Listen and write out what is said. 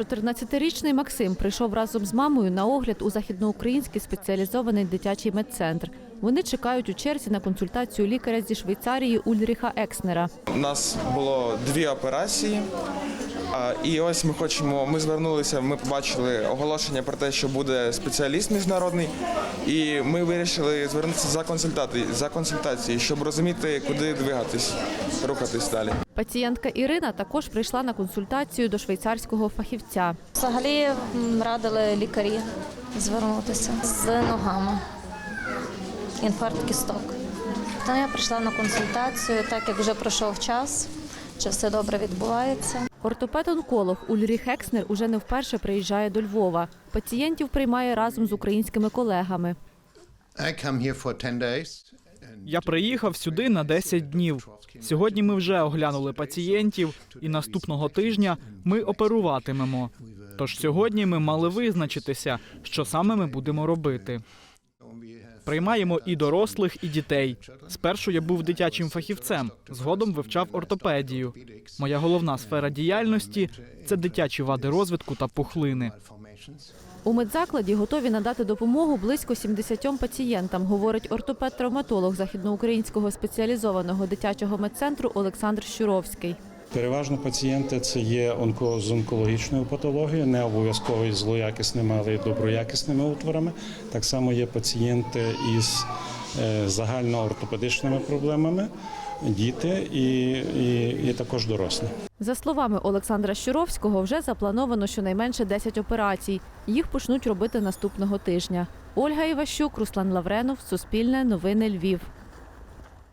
14-річний Максим прийшов разом з мамою на огляд у західноукраїнський спеціалізований дитячий медцентр. Вони чекають у черзі на консультацію лікаря зі Швейцарії Ульріха Екснера. У нас було дві операції. І ось ми хочемо. Ми звернулися. Ми побачили оголошення про те, що буде спеціаліст міжнародний, і ми вирішили звернутися за консультацією, за консультацією, щоб розуміти, куди двигатись, рухатись далі. Пацієнтка Ірина також прийшла на консультацію до швейцарського фахівця. Взагалі радили лікарі звернутися з ногами. Інфаркт кісток. То я прийшла на консультацію, так як вже пройшов час, чи все добре відбувається. Ортопед-онколог Ульріх Екснер уже не вперше приїжджає до Львова. Пацієнтів приймає разом з українськими колегами. I come here for 10 days. Я приїхав сюди на 10 днів. Сьогодні ми вже оглянули пацієнтів, і наступного тижня ми оперуватимемо. Тож сьогодні ми мали визначитися, що саме ми будемо робити. Приймаємо і дорослих, і дітей. Спершу я був дитячим фахівцем, згодом вивчав ортопедію. Моя головна сфера діяльності це дитячі вади розвитку та пухлини. У медзакладі готові надати допомогу близько 70 пацієнтам, говорить ортопед-травматолог західноукраїнського спеціалізованого дитячого медцентру Олександр Щуровський. Переважно пацієнти це є онко з онкологічною патологією, не обов'язково із злоякісними, але й доброякісними утворами. Так само є пацієнти із е, загальноортопедичними проблемами, діти і, і, і також дорослі. За словами Олександра Щуровського, вже заплановано щонайменше 10 операцій. Їх почнуть робити наступного тижня. Ольга Іващук, Руслан Лавренов, Суспільне, Новини Львів.